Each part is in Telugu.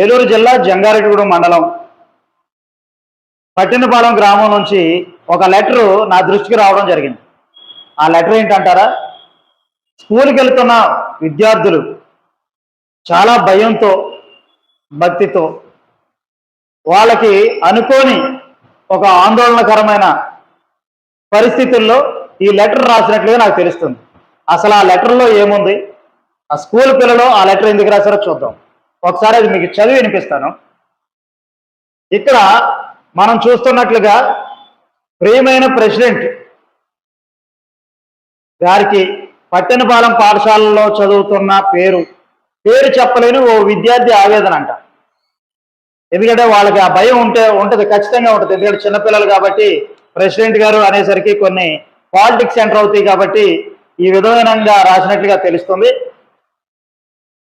ఏలూరు జిల్లా జంగారెడ్డిగూడెం మండలం. పట్టినపాలెం గ్రామం నుంచి ఒక లెటరు నా దృష్టికి రావడం జరిగింది. ఆ లెటర్ ఏంటంటారా? స్కూల్కి వెళ్తున్న విద్యార్థులు చాలా భయంతో భక్తితో వాళ్ళకి అనుకోని ఒక ఆందోళనకరమైన పరిస్థితుల్లో ఈ లెటర్ రాసినట్లుగా నాకు తెలుస్తుంది. అసలు ఆ లెటర్లో ఏముంది? ఆ స్కూల్ పిల్లలు ఆ లెటర్ ఎందుకు రాశారో చూద్దాం. ఒకసారి అది మీకు చదివి వినిపిస్తాను. ఇక్కడ మనం చూస్తున్నట్లుగా ప్రియమైన ప్రెసిడెంట్ గారికి పట్టణపాలెం పాఠశాలలో చదువుతున్న పేరు పేరు చెప్పలేని ఓ విద్యార్థి ఆవేదన అంట. ఎందుకంటే వాళ్ళకి ఆ భయం ఉంటే ఉంటుంది ఖచ్చితంగా ఉంటుంది. ఎందుకంటే చిన్నపిల్లలు కాబట్టి ప్రెసిడెంట్ గారు అనేసరికి కొన్ని పాలిటిక్స్ ఎంటర్ అవుతాయి కాబట్టి ఈ విధమైనంగా రాసినట్లుగా తెలుస్తుంది.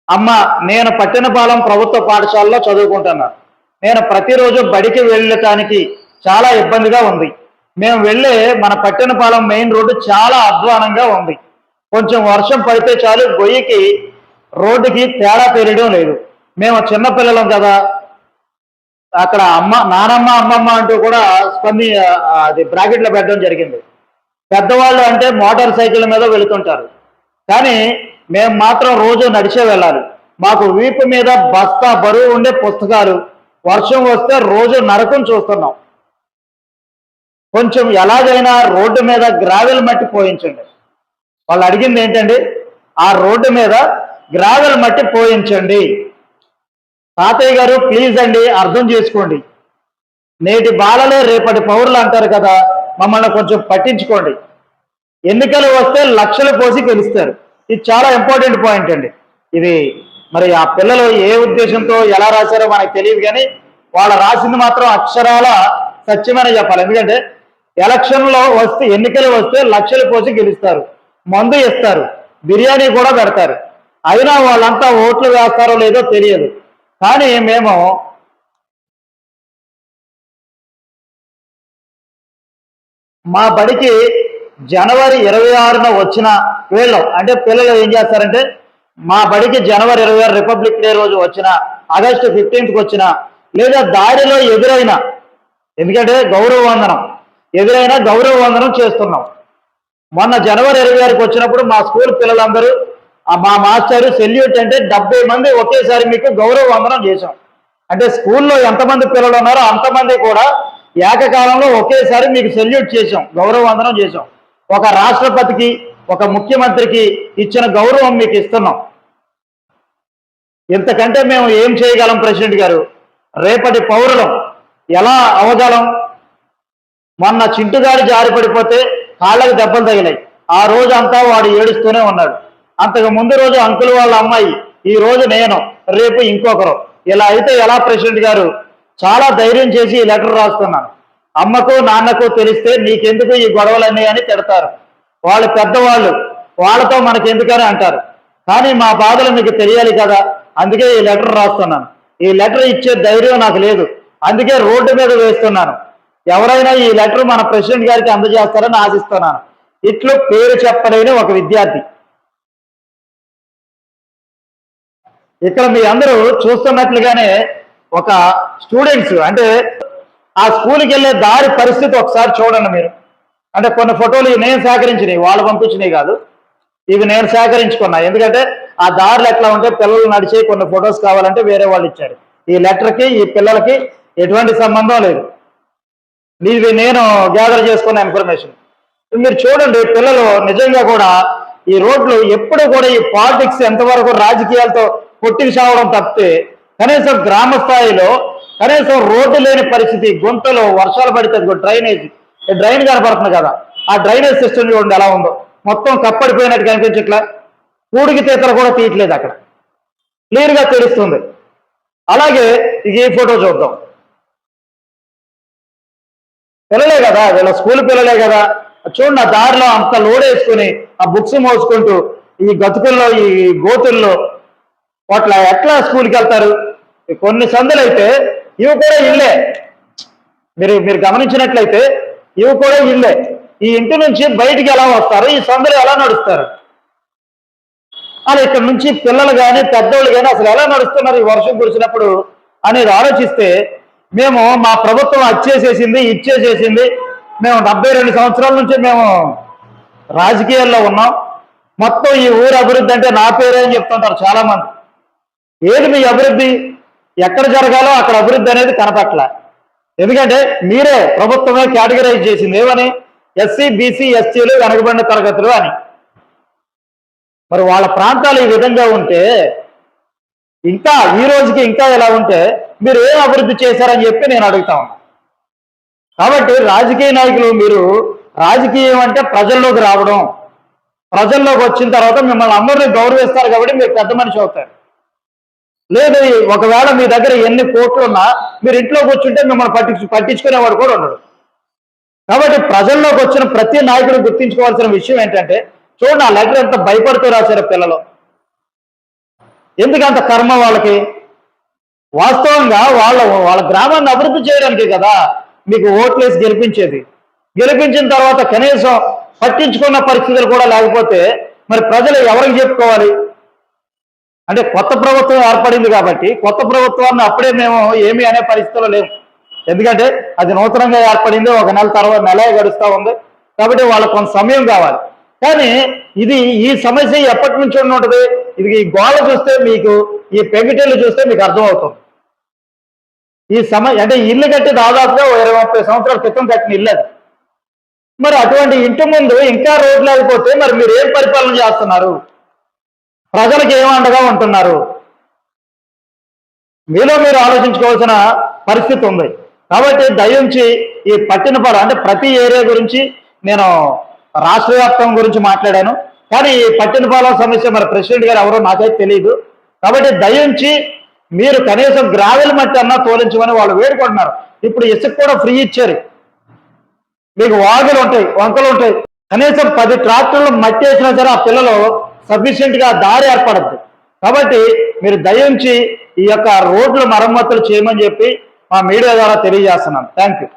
అమ్మ నేను పట్టణపాలెం ప్రభుత్వ పాఠశాలలో చదువుకుంటున్నాను నేను ప్రతిరోజు బడికి వెళ్ళటానికి చాలా ఇబ్బందిగా ఉంది. మేము వెళ్ళే మన పట్టణపాలెం మెయిన్ రోడ్డు చాలా అధ్వానంగా ఉంది. కొంచెం వర్షం పడితే చాలు గొయ్యికి రోడ్డుకి తేడా పెరగడం లేదు. మేము చిన్నపిల్లలం కదా. అక్కడ అమ్మ నానమ్మ అమ్మమ్మ అంటూ కూడా స్పంది అది బ్రాకెట్లో పెట్టడం జరిగింది. పెద్దవాళ్ళు అంటే మోటార్ సైకిల్ మీద వెళుతుంటారు. కానీ మేము మాత్రం రోజు నడిచే వెళ్ళాలి. మాకు వీపు మీద బస్తా బరువు ఉండే పుస్తకాలు. వర్షం వస్తే రోజు నరకం చూస్తున్నాం. కొంచెం ఎలాగైనా రోడ్డు మీద గ్రావెల్ మట్టి పోయించండి. వాళ్ళు అడిగింది ఏంటండి? ఆ రోడ్డు మీద గ్రావెల్ మట్టి పోయించండి. తాతయ్య గారు ప్లీజ్ అండి అర్థం చేసుకోండి. నేటి బాలలే రేపటి పౌరులు అంటారు కదా మమ్మల్ని కొంచెం పట్టించుకోండి. ఎన్నికలు వస్తే లక్షలు పోసి గెలుస్తారు. ఇది చాలా ఇంపార్టెంట్ పాయింట్ అండి. ఇది మరి ఆ పిల్లలు ఏ ఉద్దేశంతో ఎలా రాశారో మనకు తెలియదు కానీ వాళ్ళ రాసింది మాత్రం అక్షరాల సత్యమని చెప్పాలి. ఎందుకంటే ఎలక్షన్లో వస్తే ఎన్నికలు వస్తే లక్షలు పోసి గెలుస్తారు. మందు ఇస్తారు బిర్యానీ కూడా పెడతారు. అయినా వాళ్ళంతా ఓట్లు వేస్తారో లేదో తెలియదు. కానీ మేము మా బడికి జనవరి ఇరవై ఆరున వచ్చిన వీళ్ళు అంటే పిల్లలు ఏం చేస్తారంటే మా బడికి జనవరి ఇరవై ఆరు రిపబ్లిక్ డే రోజు వచ్చిన ఆగస్టు ఫిఫ్టీన్త్కి వచ్చిన లేదా దారిలో ఎదురైన ఎందుకంటే గౌరవ వందనం ఎదురైన గౌరవ వందనం చేస్తున్నాం. మొన్న జనవరి ఇరవై ఆరుకి వచ్చినప్పుడు మా స్కూల్ పిల్లలందరూ మా మాస్టర్ సెల్యూట్ అంటే డెబ్బై మంది ఒకేసారి మీకు గౌరవ వందనం చేశాం. అంటే స్కూల్లో ఎంతమంది పిల్లలు ఉన్నారో అంతమంది కూడా ఏకకాలంలో ఒకేసారి మీకు సెల్యూట్ చేశాం గౌరవ వందనం చేశాం. ఒక రాష్ట్రపతికి ఒక ముఖ్యమంత్రికి ఇచ్చిన గౌరవం మీకు ఇస్తున్నాం. ఇంతకంటే మేము ఏం చేయగలం ప్రెసిడెంట్ గారు? రేపటి పౌరులం ఎలా అవగలం మొన్న చింటుగాడి జారి పడిపోతే కాళ్ళకి దెబ్బలు తగిలాయి. ఆ రోజు అంతా వాడు ఏడుస్తూనే ఉన్నాడు. అంతకు ముందు రోజు అంకుల్ వాళ్ళ అమ్మాయి ఈ రోజు నేను రేపు ఇంకొకరు. ఇలా అయితే ఎలా ప్రెసిడెంట్ గారు? చాలా ధైర్యం చేసి ఈ లెటర్ రాస్తున్నాను. అమ్మకు నాన్నకు తెలిస్తే నీకెందుకు ఈ గొడవలన్నీ అని తిడతారు. వాళ్ళు పెద్దవాళ్ళు వాళ్ళతో మనకెందుకని అంటారు. కానీ మా బాధలు మీకు తెలియాలి కదా. అందుకే ఈ లెటర్ రాస్తున్నాను. ఈ లెటర్ ఇచ్చే ధైర్యం నాకు లేదు. అందుకే రోడ్డు మీద వేస్తున్నాను. ఎవరైనా ఈ లెటర్ మన ప్రెసిడెంట్ గారికి అందజేస్తారని ఆశిస్తున్నాను. ఇట్లు పేరు చెప్పలేని ఒక విద్యార్థి. ఇక్కడ మీ అందరూ చూస్తున్నట్లుగానే ఒక స్టూడెంట్స్ అంటే ఆ స్కూల్కి వెళ్ళే దారి పరిస్థితి ఒకసారి చూడండి మీరు. అంటే కొన్ని ఫోటోలు ఇవి నేను సేకరించినవి వాళ్ళు పంపించినవి కాదు. ఇవి నేను సేకరించుకున్నా. ఎందుకంటే ఆ దారులు ఎట్లా ఉంటే పిల్లలు నడిచే కొన్ని ఫొటోస్ కావాలంటే వేరే వాళ్ళు ఇచ్చారు. ఈ లెటర్కి ఈ పిల్లలకి ఎటువంటి సంబంధం లేదు. ఇవి నేను గ్యాదర్ చేసుకున్న ఇన్ఫర్మేషన్ మీరు చూడండి పిల్లలు నిజంగా కూడా ఈ రోడ్లు ఎప్పుడు కూడా ఈ పాలిటిక్స్ ఎంతవరకు రాజకీయాలతో కొట్టికి చావడం తప్పితే కనీసం గ్రామ స్థాయిలో కనీసం రోడ్డు లేని పరిస్థితి గుంటలో వర్షాలు పడితే డ్రైనేజ్. డ్రైన్ కనపడుతుంది కదా. ఆ డ్రైనేజ్ సిస్టమ్ చూడండి ఎలా ఉందో. మొత్తం కప్పడిపోయినట్టు కనిపించట్లా పూడికి తీతలు కూడా తీయట్లేదు అక్కడ. క్లియర్గా తెలుస్తుంది. అలాగే ఇది ఈ ఫోటో చూద్దాం. పిల్లలే కదా వీళ్ళ స్కూల్ పిల్లలే కదా. చూడండి ఆ దారిలో అంత లోడ్ వేసుకుని ఆ బుక్స్ మోసుకుంటూ ఈ గతుకుల్లో ఈ గోతుల్లో. వాటిలో ఎట్లా స్కూల్కి వెళ్తారు? కొన్ని సందులు అయితే ఇవి కూడా ఇల్లే. మీరు మీరు గమనించినట్లయితే ఇవి కూడా ఇల్లే. ఈ ఇంటి నుంచి బయటికి ఎలా వస్తారు? ఈ సందులు ఎలా నడుస్తారు? అలా ఇక్కడ నుంచి పిల్లలు కానీ పెద్దోళ్ళు కానీ అసలు ఎలా నడుస్తున్నారు ఈ వర్షం కురిసినప్పుడు అనేది ఆలోచిస్తే మేము మా ప్రభుత్వం అచ్చేసేసింది ఇచ్చేసేసింది. మేము డెబ్బై రెండు సంవత్సరాల నుంచి మేము రాజకీయాల్లో ఉన్నాం. మొత్తం ఈ ఊరు అభివృద్ధి అంటే నా పేరే అని చెప్తుంటారు చాలా మంది ఏది మీ అభివృద్ధి? ఎక్కడ జరగాలో అక్కడ అభివృద్ధి అనేది కనపట్ల. ఎందుకంటే మీరే ప్రభుత్వమే కేటగరైజ్ చేసింది. ఏమని? ఎస్సీ బీసీ ఎస్టీలు వెనకబడిన తరగతులు అని. మరి వాళ్ళ ప్రాంతాలు ఈ విధంగా ఉంటే ఇంకా ఈ రోజుకి ఇంకా ఎలా ఉంటే మీరు ఏం అభివృద్ధి చేశారని చెప్పి నేను అడుగుతా ఉన్నా. కాబట్టి రాజకీయ నాయకులు మీరు రాజకీయం అంటే ప్రజల్లోకి రావడం ప్రజల్లోకి వచ్చిన తర్వాత మిమ్మల్ని అందరినీ గౌరవిస్తారు కాబట్టి మీరు పెద్ద మనిషి అవుతారు. లేదు ఒకవేళ మీ దగ్గర ఎన్ని కోట్లున్నా మీరు ఇంట్లో కూర్చుంటే మిమ్మల్ని పట్టించు పట్టించుకునేవాడు కూడా ఉండడు. కాబట్టి ప్రజల్లోకి వచ్చిన ప్రతి నాయకుడు గుర్తించుకోవాల్సిన విషయం ఏంటంటే చూడండి ఆ లెటర్ ఎంత భయపడుతూ రాశారు పిల్లలు. ఎందుకంత కర్మ వాళ్ళకి? వాస్తవంగా వాళ్ళ వాళ్ళ గ్రామాన్ని అభివృద్ధి చేయడానికి కదా మీకు ఓట్లేసి గెలిపించేది. గెలిపించిన తర్వాత కనీసం పట్టించుకున్న పరిస్థితులు కూడా లేకపోతే మరి ప్రజలు ఎవరికి చెప్పుకోవాలి? అంటే కొత్త ప్రభుత్వం ఏర్పడింది కాబట్టి కొత్త ప్రభుత్వాన్ని అప్పుడే మేము ఏమి అనే పరిస్థితిలో లేము. ఎందుకంటే అది నూతనంగా ఏర్పడింది ఒక నెల తర్వాత నెలే గడుస్తూ ఉంది. కాబట్టి వాళ్ళకి కొంత సమయం కావాలి. కానీ ఇది ఈ సమస్య ఎప్పటి నుంచి ఉంటుంది ఇది ఈ గోడ చూస్తే మీకు ఈ పెంకిటేళ్ళు చూస్తే మీకు అర్థమవుతుంది. ఈ సమ అంటే ఇల్లు కట్టి దాదాపుగా ఇరవై ముప్పై సంవత్సరాల క్రితం కట్టిన ఇల్లు అది. మరి అటువంటి ఇంటి ముందు ఇంకా రోడ్లు లేకపోతే మరి మీరు ఏం పరిపాలన చేస్తున్నారు? ప్రజలకు ఏమండగా అండగా ఉంటున్నారు? మీలో మీరు ఆలోచించుకోవాల్సిన పరిస్థితి ఉంది. కాబట్టి దయించి ఈ పట్టినపాడు అంటే ప్రతి ఏరియా గురించి నేను రాష్ట్ర వ్యాప్తం గురించి మాట్లాడాను. కానీ ఈ పట్టిన పట్టినపాలెం సమస్య మరి ప్రెసిడెంట్ గారు ఎవరో నాకైతే తెలియదు కాబట్టి దయించి మీరు కనీసం గ్రావెల్ మట్టి అన్నా తోలించమని వాళ్ళు వేడుకుంటున్నారు. ఇప్పుడు ఇసుక కూడా ఫ్రీ ఇచ్చారు. మీకు వాగులు ఉంటాయి వంకలు ఉంటాయి. కనీసం పది ట్రాక్టర్లు మట్టి వేసినా సరే ఆ పిల్లలు సఫిషియెంట్గా దారి ఏర్పడద్దు. కాబట్టి మీరు దయించి ఈ యొక్క రోడ్లు మరమ్మతులు చేయమని చెప్పి మా మీడియా ద్వారా తెలియజేస్తున్నాను. Thank you